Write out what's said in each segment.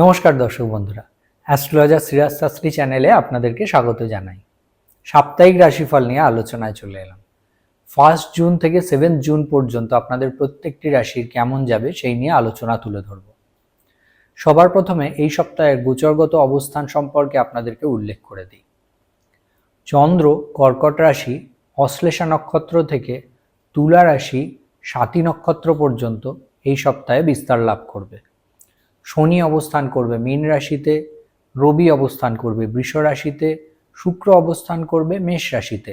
নমস্কার দর্শক বন্ধুরা, অ্যাস্ট্রোলজার সিরাজ শাস্ত্রী চ্যানেলে আপনাদেরকে স্বাগত জানাই। সাপ্তাহিক রাশিফল নিয়ে আলোচনায় চলে এলাম। ফার্স্ট জুন থেকে সেভেন্থ জুন পর্যন্ত আপনাদের প্রত্যেকটি রাশির কেমন যাবে সেই নিয়ে আলোচনা তুলে ধরব। সবার প্রথমে এই সপ্তাহের গোচরগত অবস্থান সম্পর্কে আপনাদেরকে উল্লেখ করে দিই। চন্দ্র কর্কট রাশি, অশ্লেষা নক্ষত্র থেকে তুলা রাশি, সাতী নক্ষত্র পর্যন্ত এই সপ্তাহে বিস্তার লাভ করবে। শনি অবস্থান করবে, মীন রাশিতে, রবি অবস্থান করবে, বৃষ রাশিতে, শুক্র অবস্থান করবে, মেষ রাশিতে,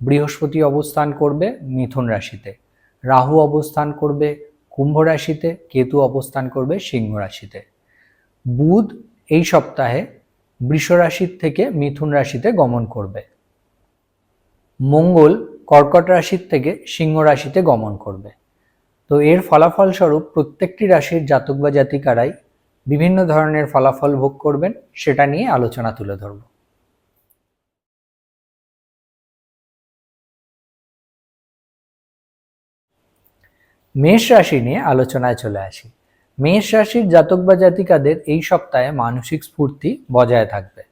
বৃহস্পতি অবস্থান করবে, মিথুন রাশিতে, রাহু অবস্থান করবে, কুম্ভ রাশিতে, কেতু অবস্থান করবে, সিংহ রাশিতে। বুধ এই সপ্তাহে বৃষ রাশির থেকে মিথুন রাশিতে গমন করবে। মঙ্গল কর্কট রাশির থেকে সিংহ রাশিতে গমন করবে। তো এর ফলাফল স্বরূপ প্রত্যেকটি রাশির জাতক বা জাতিকারাই বিভিন্ন ধরনের ফলাফল ভোগ করবেন, সেটা নিয়ে আলোচনা তুলে ধরব। মেষ রাশি নিয়ে আলোচনায় চলে আসি। মেষ রাশির জাতক বা জাতিকাদের এই সপ্তাহে মানসিক স্ফূর্তি বজায় থাকবে।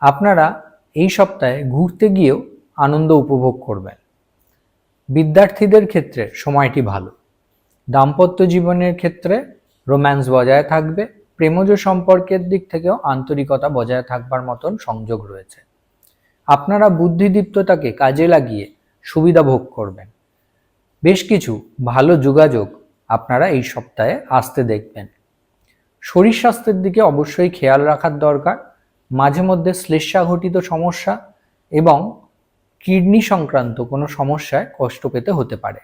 আপনারা এই সপ্তাহে ঘুরতে গিয়েও আনন্দ উপভোগ করবেন। বিদ্যার্থীদের ক্ষেত্রে সময়টি ভালো। দাম্পত্য জীবনের ক্ষেত্রে রোম্যান্স বজায় থাকবে। প্রেমজ সম্পর্কের দিক থেকেও আন্তরিকতা বজায় থাকবার মতন সংযোগ রয়েছে। আপনারা বুদ্ধিদীপ্ততাকে কাজে লাগিয়ে সুবিধা ভোগ করবেন। বেশ কিছু ভালো যোগাযোগ আপনারা এই সপ্তাহে আসতে দেখবেন। শরীর স্বাস্থ্যের দিকে অবশ্যই খেয়াল রাখার দরকার। মাঝে মধ্যে শ্লেষাঘটিত সমস্যা এবং কিডনি সংক্রান্ত কোনো সমস্যায় কষ্ট পেতে হতে পারে।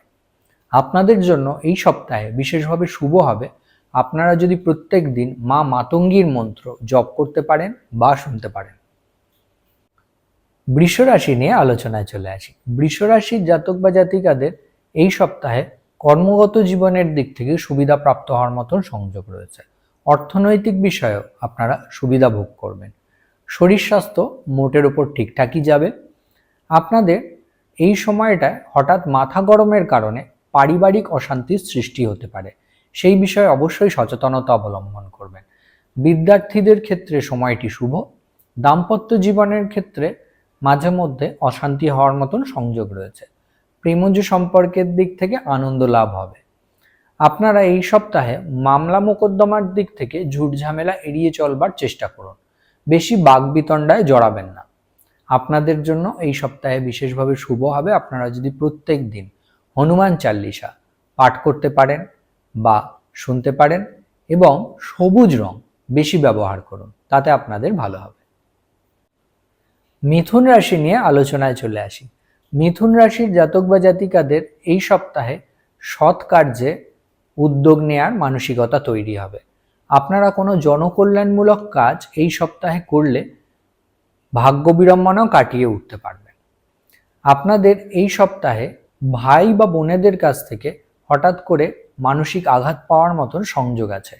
আপনাদের জন্য এই সপ্তাহে বিশেষভাবে শুভ হবে আপনারা যদি প্রত্যেক দিন মা মাতঙ্গীর মন্ত্র জপ করতে পারেন বা শুনতে পারেন। বৃষ রাশি নিয়ে আলোচনায় চলে আসি। বৃষ রাশির জাতক বা জাতিকাদের এই সপ্তাহে কর্মগত জীবনের দিক থেকে সুবিধা প্রাপ্ত হওয়ার মতন সংযোগ রয়েছে। অর্থনৈতিক বিষয়েও আপনারা সুবিধা ভোগ করবেন। শরীর স্বাস্থ্য মোটের ওপর ঠিকঠাকই যাবে। আপনাদের এই সময়টায় হঠাৎ মাথা গরমের কারণে পারিবারিক অশান্তির সৃষ্টি হতে পারে। সেই বিষয়ে অবশ্যই সচেতনতা অবলম্বন করবেন। বিদ্যার্থীদের ক্ষেত্রে সময়টি শুভ, দাম্পত্য জীবনের ক্ষেত্রে মাঝে মধ্যে অশান্তি হওয়ার মতন সংযোগ রয়েছে। প্রেমজ সম্পর্কের দিক থেকে আনন্দ লাভ হবে। আপনারা এই সপ্তাহে মামলা মোকদ্দমার দিক থেকে ঝুট ঝামেলা এড়িয়ে চলবার চেষ্টা করুন। বেশি বাগবিতণ্ডায় জড়াবেন না। আপনাদের জন্য এই সপ্তাহে বিশেষভাবে শুভ হবে। আপনারা যদি প্রত্যেক দিন হনুমান চাল্লিশা পাঠ করতে পারেন বা শুনতে পারেন এবং সবুজ রং বেশি ব্যবহার করুন, তাতে আপনাদের ভালো হবে। মিথুন রাশি নিয়ে আলোচনায় চলে আসি। মিথুন রাশির জাতক বা জাতিকাদের এই সপ্তাহে সৎ কার্যে উদ্যোগ নেয়ার মানসিকতা তৈরি হবে। আপনারা কোনো জনকল্যাণমূলক কাজ এই সপ্তাহে করলে ভাগ্য বিড়ম্বনাও কাটিয়ে উঠতে পারবেন। আপনাদের এই সপ্তাহে ভাই বা বোনেদের কাছ থেকে হঠাৎ করে মানসিক আঘাত পাওয়ার মতন সংযোগ আছে।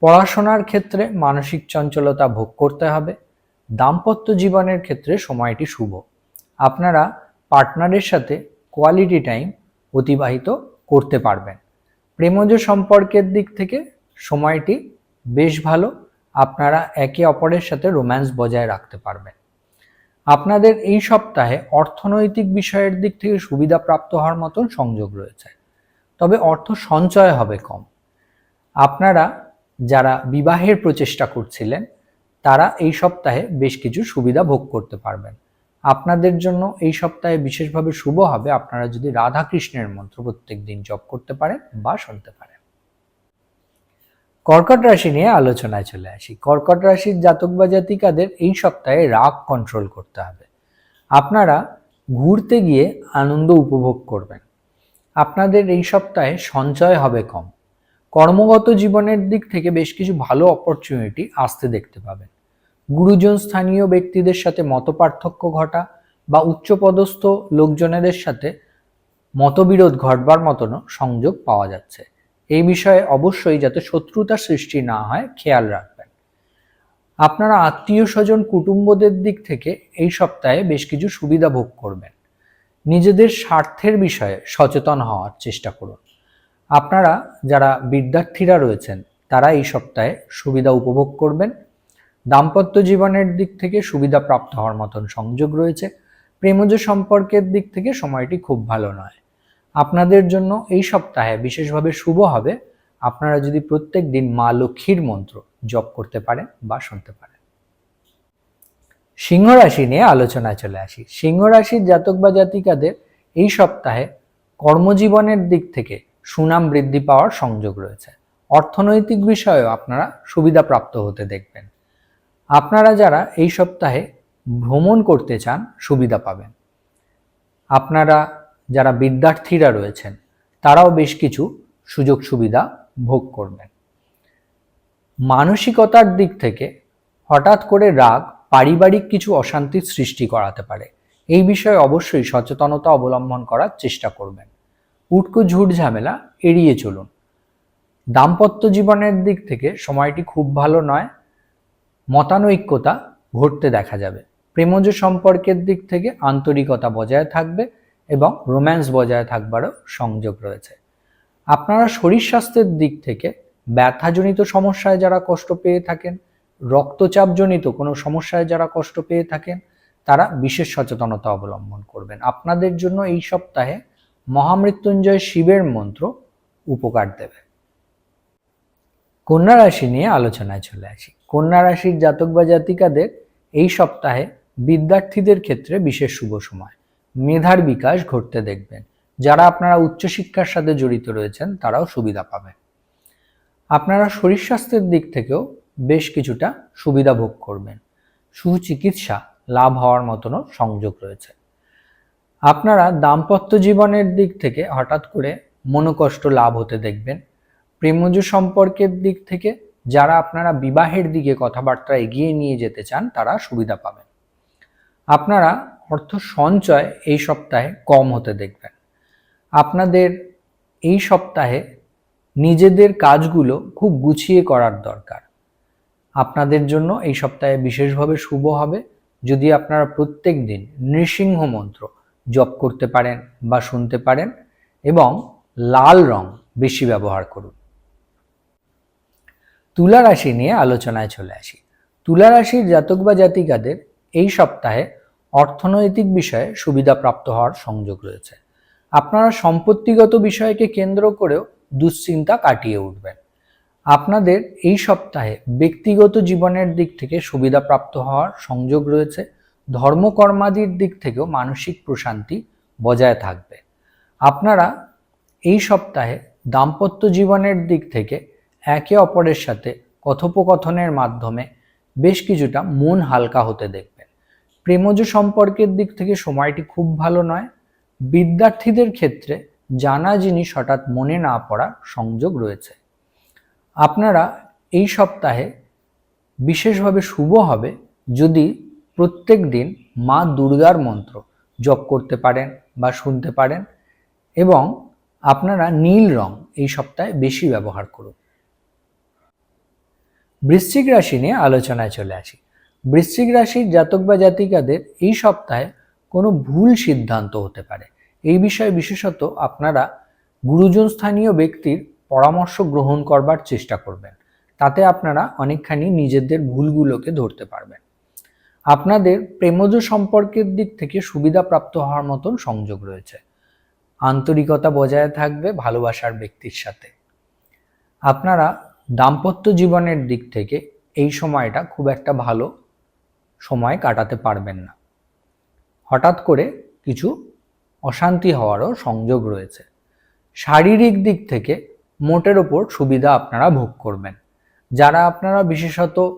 পড়াশোনার ক্ষেত্রে মানসিক চঞ্চলতা ভোগ করতে হবে। দাম্পত্য জীবনের ক্ষেত্রে সময়টি শুভ। আপনারা পার্টনারের সাথে কোয়ালিটি টাইম অতিবাহিত করতে পারবেন। প্রেমজ সম্পর্কের দিক থেকে সময়টি বেশ ভালো। আপনারা একে অপরের সাথে রোম্যান্স বজায় রাখতে পারবেন। আপনাদের এই সপ্তাহে অর্থনৈতিক বিষয়ের দিক থেকে সুবিধা প্রাপ্ত হওয়ার মতন সংযোগ রয়েছে। তবে অর্থ সঞ্চয় হবে কম। আপনারা যারা বিবাহের প্রচেষ্টা করছিলেন, তারা এই সপ্তাহে বেশ কিছু সুবিধা ভোগ করতে পারবেন। আপনাদের জন্য এই সপ্তাহে বিশেষভাবে শুভ হবে আপনারা যদি রাধা কৃষ্ণের মন্ত্র প্রত্যেক দিন জপ করতে পারেন বা শুনতে পারেন। কর্কট রাশি নিয়ে আলোচনায় চলে আসি। কর্কট রাশির জাতক বা জাতিকাদের এই সপ্তাহে রাগ কন্ট্রোল করতে হবে। আপনারা ঘুরতে গিয়ে আনন্দ উপভোগ করবেন। আপনাদের এই সপ্তাহে সঞ্চয় হবে কম। কর্মগত জীবনের দিক থেকে বেশ কিছু ভালো অপরচুনিটি আসতে দেখতে পাবেন। গুরুজন স্থানীয় ব্যক্তিদের সাথে মতপার্থক্য ঘটা বা উচ্চপদস্থ লোকজনেদের সাথে মতবিরোধ ঘটবার মতনও সংযোগ পাওয়া যাচ্ছে। এই বিষয়ে অবশ্যই যাতে শত্রুতা সৃষ্টি না হয়, খেয়াল রাখবেন। আপনারা আত্মীয় স্বজন, কুটুম্বদের দিক থেকে এই সপ্তাহে বেশ কিছু সুবিধা ভোগ করবেন। নিজেদের স্বার্থের বিষয়ে সচেতন হওয়ার চেষ্টা করুন। আপনারা যারা বিদ্যার্থীরা রয়েছেন, তারা এই সপ্তাহে সুবিধা উপভোগ করবেন। দাম্পত্য জীবনের দিক থেকে সুবিধা প্রাপ্ত হওয়ার মতন সংযোগ রয়েছে। প্রেমজ সম্পর্কের দিক থেকে সময়টি খুব ভালো নয়। আপনাদের জন্য এই সপ্তাহে বিশেষভাবে শুভ হবে। আপনারা যদি প্রত্যেক দিন মা লক্ষ্মীর মন্ত্র জপ করতে পারেন বা শুনতে পারেন। সিংহ রাশি নিয়ে আলোচনায় চলে আসি। সিংহ রাশির জাতক বা জাতিকাদের এই সপ্তাহে কর্মজীবনের দিক থেকে সুনাম বৃদ্ধি পাওয়ার সংযোগ রয়েছে। অর্থনৈতিক বিষয়েও আপনারা সুবিধা প্রাপ্ত হতে দেখবেন। আপনারা যারা এই সপ্তাহে ভ্রমণ করতে চান, সুবিধা পাবেন। আপনারা যারা বিদ্যার্থীরা রয়েছেন, তারাও বেশ কিছু সুযোগ সুবিধা ভোগ করবেন। মানসিকতার দিক থেকে হঠাৎ করে রাগ পারিবারিক কিছু অশান্তির সৃষ্টি করাতে পারে। এই বিষয়ে অবশ্যই সচেতনতা অবলম্বন করার চেষ্টা করবেন। উটকো ঝুট ঝামেলা, এড়িয়ে চলুন। দাম্পত্য জীবনের দিক থেকে সময়টি খুব ভালো নয়, মতানৈক্যতা ঘটতে দেখা যাবে। প্রেমজ সম্পর্কের দিক থেকে আন্তরিকতা বজায় থাকবে এবং রোম্যান্স বজায় থাকবারও সংযোগ রয়েছে। আপনারা শরীর স্বাস্থ্যের দিক থেকে ব্যথাজনিত সমস্যায় যারা কষ্ট পেয়ে থাকেন রক্তচাপজনিত কোনো সমস্যায় যারা কষ্ট পেয়ে থাকেন, তারা বিশেষ সচেতনতা অবলম্বন করবেন। আপনাদের জন্য এই সপ্তাহে মহামৃত্যুঞ্জয় শিবের মন্ত্র উপকার দেবে। কন্যা রাশি নিয়ে আলোচনায় চলে আসি। কন্যা রাশির জাতক বা জাতিকাদের এই সপ্তাহে বিদ্যার্থীদের ক্ষেত্রে বিশেষ শুভ সময়। মেধার বিকাশ ঘটতে দেখবেন। যারা আপনারা উচ্চশিক্ষার সাথে জড়িত রয়েছেন, তারাও সুবিধা পাবেন। আপনারা শরীর স্বাস্থ্যের দিক থেকেও বেশ কিছুটা সুবিধা ভোগ করবেন। সুচিকিৎসা লাভ হওয়ার মতনও সংযোগ রয়েছে। আপনারা দাম্পত্য জীবনের দিক থেকে হঠাৎ করে মনোকষ্ট লাভ হতে দেখবেন। প্রেমজ সম্পর্কের দিক থেকে যারা আপনারা বিবাহের দিকে কথাবার্তা এগিয়ে নিয়ে যেতে চান, তারা সুবিধা পাবেন। আপনারা অর্থ সঞ্চয় এই সপ্তাহে কম হতে দেখবেন। আপনাদের এই সপ্তাহে নিজেদের কাজগুলো খুব গুছিয়ে করার দরকার। আপনাদের জন্য এই সপ্তাহে বিশেষভাবে শুভ হবে। যদি আপনারা প্রত্যেক দিন নৃসিংহ মন্ত্র জপ করতে পারেন বা শুনতে পারেন এবং লাল রং বেশি ব্যবহার করুন। তুলা রাশি নিয়ে আলোচনায় চলে আসি। তুলা রাশির জাতক বা জাতিকাদের এই সপ্তাহে অর্থনৈতিক বিষয়ে সুবিধা প্রাপ্ত হওয়ার সংযোগ রয়েছে। আপনারা সম্পত্তিগত বিষয়কে কেন্দ্র করেও দুশ্চিন্তা কাটিয়ে উঠবেন। আপনাদের এই সপ্তাহে ব্যক্তিগত জীবনের দিক থেকে সুবিধা প্রাপ্ত হওয়ার সংযোগ রয়েছে, ধর্মকর্মাদির দিক থেকেও মানসিক প্রশান্তি বজায় থাকবে। আপনারা এই সপ্তাহে দাম্পত্য জীবনের দিক থেকে একে অপরের সাথে কথোপকথনের মাধ্যমে বেশ কিছুটা মন হালকা হতে দেখবেন। প্রেমজ সম্পর্কের দিক থেকে সময়টি খুব ভালো নয়। বিদ্যার্থীদের ক্ষেত্রে জানা জিনিস হঠাৎ মনে না পড়া সংযোগ রয়েছে। আপনারা এই সপ্তাহে বিশেষভাবে শুভ হবে যদি প্রত্যেক দিন মা দুর্গার মন্ত্র জপ করতে পারেন বা শুনতে পারেন এবং আপনারা নীল রং এই সপ্তাহে বেশি ব্যবহার করুন। বৃশ্চিক রাশি নিয়ে আলোচনায় চলে আসি। বৃশ্চিক রাশির জাতক বা জাতিকাদের এই সপ্তাহে কোনো ভুল সিদ্ধান্ত হতে পারে। এই বিষয়ে বিশেষত আপনারা গুরুজন স্থানীয় ব্যক্তির পরামর্শ গ্রহণ করবার চেষ্টা করবেন। তাতে আপনারা অনেকখানি নিজেদের ভুলগুলোকে ধরতে পারবেন। আপনাদের প্রেমজ সম্পর্কের দিক থেকে সুবিধা প্রাপ্ত হওয়ার মতন সংযোগ রয়েছে। আন্তরিকতা বজায় থাকবে ভালোবাসার ব্যক্তির সাথে। আপনারা দাম্পত্য জীবনের দিক থেকে এই সময়টা খুব একটা ভালো সময় কাটাতে পারবেন না। হঠাৎ করে কিছু অশান্তি হওয়ারও সংযোগ রয়েছে। শারীরিক দিক থেকে মোটের ওপর সুবিধা আপনারা ভোগ করবেন। যারা আপনারা বিশেষত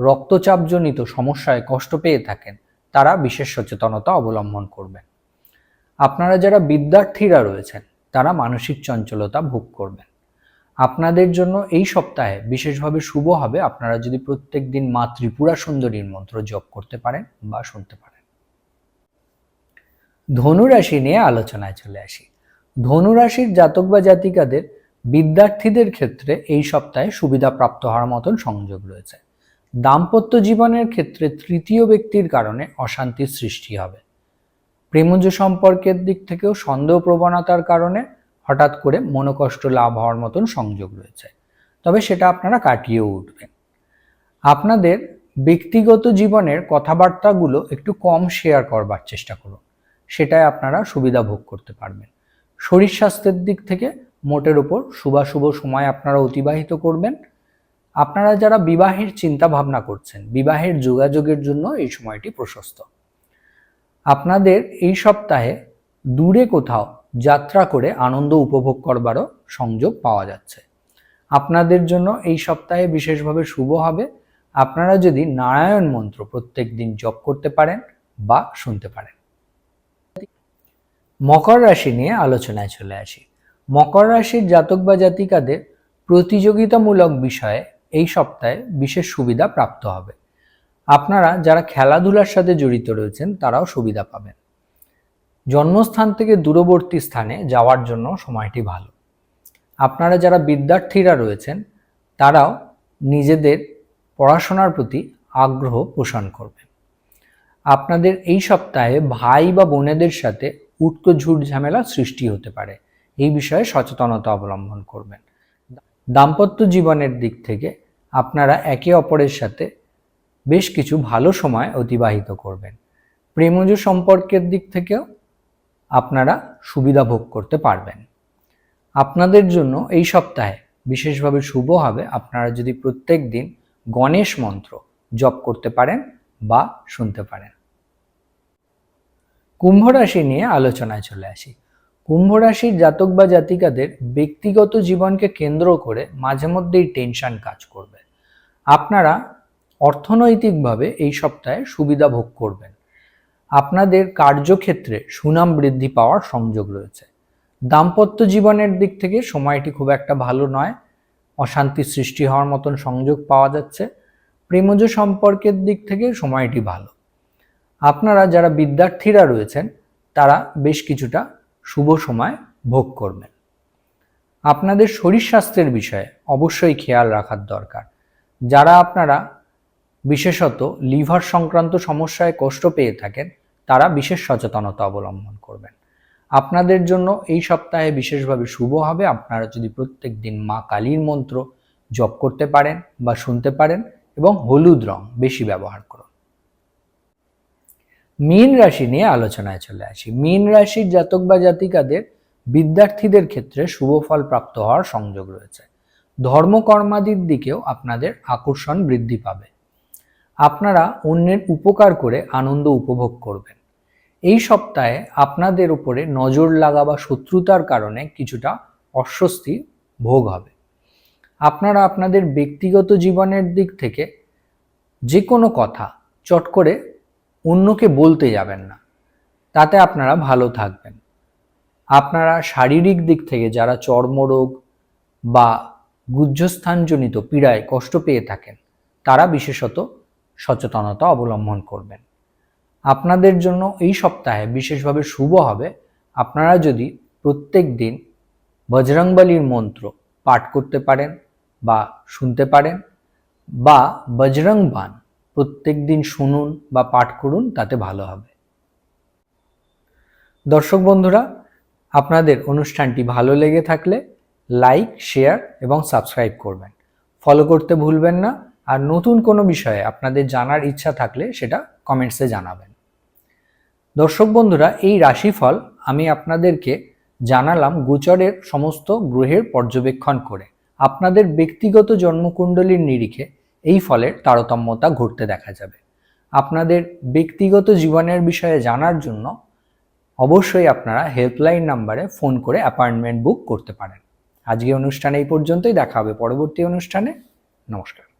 রক্তচাপজনিত সমস্যায় কষ্ট পেয়ে থাকেন, তারা বিশেষ সচেতনতা অবলম্বন করবেন। আপনারা যারা বিদ্যার্থীরা রয়েছেন, তারা মানসিক চঞ্চলতা ভোগ করবেন। আপনাদের জন্য এই সপ্তাহে বিশেষভাবে শুভ হবে আপনারা যদি প্রত্যেক দিন মা ত্রিপুরা সুন্দরীর মন্ত্র জপ করতে পারেন বা শুনতে পারেন। ধনুরাশি নিয়ে আলোচনায় চলে আসি। ধনুরাশির জাতক বা জাতিকাদের বিদ্যার্থীদের ক্ষেত্রে এই সপ্তাহে সুবিধা প্রাপ্ত হওয়ার মতন সংযোগ রয়েছে। দাম্পত্য জীবনের ক্ষেত্রে তৃতীয় ব্যক্তির কারণে অশান্তির সৃষ্টি হবে। প্রেমজ সম্পর্কের দিক থেকেও সন্দেহ প্রবণতার কারণে হঠাৎ করে মনোকষ্ট লাভ হওয়ার মতন সংযোগ রয়েছে। তবে সেটা আপনারা কাটিয়েও উঠবেন। আপনাদের ব্যক্তিগত জীবনের কথাবার্তাগুলো একটু কম শেয়ার করবার চেষ্টা করুন। সেটাই আপনারা সুবিধা ভোগ করতে পারবেন। শরীর স্বাস্থ্যের দিক থেকে মোটের ওপর শুভাশুভ সময় আপনারা অতিবাহিত করবেন। আপনারা যারা বিবাহের চিন্তা ভাবনা করছেন, বিবাহের যোগাযোগের জন্য এই সময়টি প্রশস্ত। আপনাদের এই সপ্তাহে দূরে কোথাও যাত্রা করে আনন্দ উপভোগ করবারও সংযোগ পাওয়া যাচ্ছে। আপনাদের জন্য এই সপ্তাহে বিশেষভাবে শুভ হবে। আপনারা যদি নারায়ণ মন্ত্র প্রত্যেক দিন জপ করতে পারেন বা শুনতে পারেন। মকর রাশি নিয়ে আলোচনায় চলে আসি। মকর রাশির জাতক বা জাতিকাদের প্রতিযোগিতামূলক বিষয়ে এই সপ্তাহে বিশেষ সুবিধা প্রাপ্ত হবে। আপনারা যারা খেলাধুলার সাথে জড়িত রয়েছেন, তারাও সুবিধা পাবেন। জন্মস্থান থেকে দূরবর্তী স্থানে যাওয়ার জন্য সময়টি ভালো। আপনারা যারা বিদ্যার্থীরা রয়েছেন, তারাও নিজেদের পড়াশোনার প্রতি আগ্রহ পোষণ করবেন। আপনাদের এই সপ্তাহে ভাই বা বোনেদের সাথে উটকো ঝুট ঝামেলা সৃষ্টি হতে পারে। এই বিষয়ে সচেতনতা অবলম্বন করবেন। দাম্পত্য জীবনের দিক থেকে আপনারা একে অপরের সাথে বেশ কিছু ভালো সময় অতিবাহিত করবেন। প্রেমজ সম্পর্কের দিক থেকেও আপনারা সুবিধা ভোগ করতে পারবেন। আপনাদের জন্য এই সপ্তাহে বিশেষভাবে শুভ হবে আপনারা যদি প্রত্যেক দিন গণেশ মন্ত্র জপ করতে পারেন বা শুনতে পারেন। কুম্ভ রাশি নিয়ে আলোচনায় চলে আসি। কুম্ভ রাশির জাতক বা জাতিকাদের ব্যক্তিগত জীবনকে কেন্দ্র করে মাঝে মধ্যেই টেনশন কাজ করবে। আপনারা অর্থনৈতিকভাবে এই সপ্তাহে সুবিধা ভোগ করবেন। আপনাদের কার্যক্ষেত্রে সুনাম বৃদ্ধি পাওয়ার সংযোগ রয়েছে। দাম্পত্য জীবনের দিক থেকে সময়টি খুব একটা ভালো নয়। অশান্তি সৃষ্টি হওয়ার মতন সংযোগ পাওয়া যাচ্ছে। প্রেমজ সম্পর্কের দিক থেকে সময়টি ভালো। আপনারা যারা বিদ্যার্থীরা রয়েছেন, তারা বেশ কিছুটা শুভ সময় ভোগ করবেন। আপনাদের শরীর স্বাস্থ্যের বিষয়ে অবশ্যই খেয়াল রাখার দরকার। যারা আপনারা বিশেষত লিভার সংক্রান্ত সমস্যায় কষ্ট পেয়ে থাকেন, তারা বিশেষ সচেতনতা অবলম্বন করবেন। আপনাদের জন্য এই সপ্তাহে বিশেষভাবে শুভ হবে। আপনারা যদি প্রত্যেক দিন মা কালীর মন্ত্র জপ করতে পারেন বা শুনতে পারেন এবং হলুদ রং বেশি ব্যবহার করুন। মীন রাশি নিয়ে আলোচনায় চলে আসি। মীন রাশির জাতক বা জাতিকাদের বিদ্যার্থীদের ক্ষেত্রে শুভ ফল প্রাপ্ত হওয়ার সংযোগ রয়েছে। ধর্মকর্মাদির দিকেও আপনাদের আকর্ষণ বৃদ্ধি পাবে। আপনারা অন্যের উপকার করে আনন্দ উপভোগ করবেন। এই সপ্তাহে আপনাদের উপরে নজর লাগা বা শত্রুতার কারণে কিছুটা অস্বস্তি ভোগ হবে। আপনারা আপনাদের ব্যক্তিগত জীবনের দিক থেকে যে কোনো কথা চট করে অন্যকে বলতে যাবেন না। তাতে আপনারা ভালো থাকবেন। আপনারা শারীরিক দিক থেকে যারা চর্মরোগ বা গুজ্জস্থানজনিত পীড়ায় কষ্ট পেয়ে থাকেন, তারা বিশেষত সচেতনতা অবলম্বন করবেন। আপনাদের জন্য এই সপ্তাহে বিশেষভাবে শুভ হবে। আপনারা যদি প্রত্যেক দিন বজরংবলির মন্ত্র পাঠ করতে পারেন বা শুনতে পারেন বা বজরং বান প্রত্যেক দিন শুনুন বা পাঠ করুন, তাতে ভালো হবে। দর্শক বন্ধুরা, আপনাদের অনুষ্ঠানটি ভালো লেগে থাকলে লাইক, শেয়ার এবং সাবস্ক্রাইব করবেন। ফলো করতে ভুলবেন না। আর নতুন কোনো বিষয়ে আপনাদের জানার ইচ্ছা থাকলে সেটা কমেন্টসে জানাবেন। দর্শক বন্ধুরা, এই রাশিফল আমি আপনাদেরকে জানালাম গোচরের সমস্ত গ্রহের পর্যবেক্ষণ করে। আপনাদের ব্যক্তিগত জন্মকুণ্ডলীর নিরিখে এই ফলে তারতম্যতা ঘটতে দেখা যাবে। আপনাদের ব্যক্তিগত জীবনের বিষয়ে জানার জন্য অবশ্যই আপনারা হেল্পলাইন নাম্বারে ফোন করে অ্যাপয়েন্টমেন্ট বুক করতে পারেন। আজকে অনুষ্ঠানে এই পর্যন্তই। দেখা হবে পরবর্তী অনুষ্ঠানে। নমস্কার।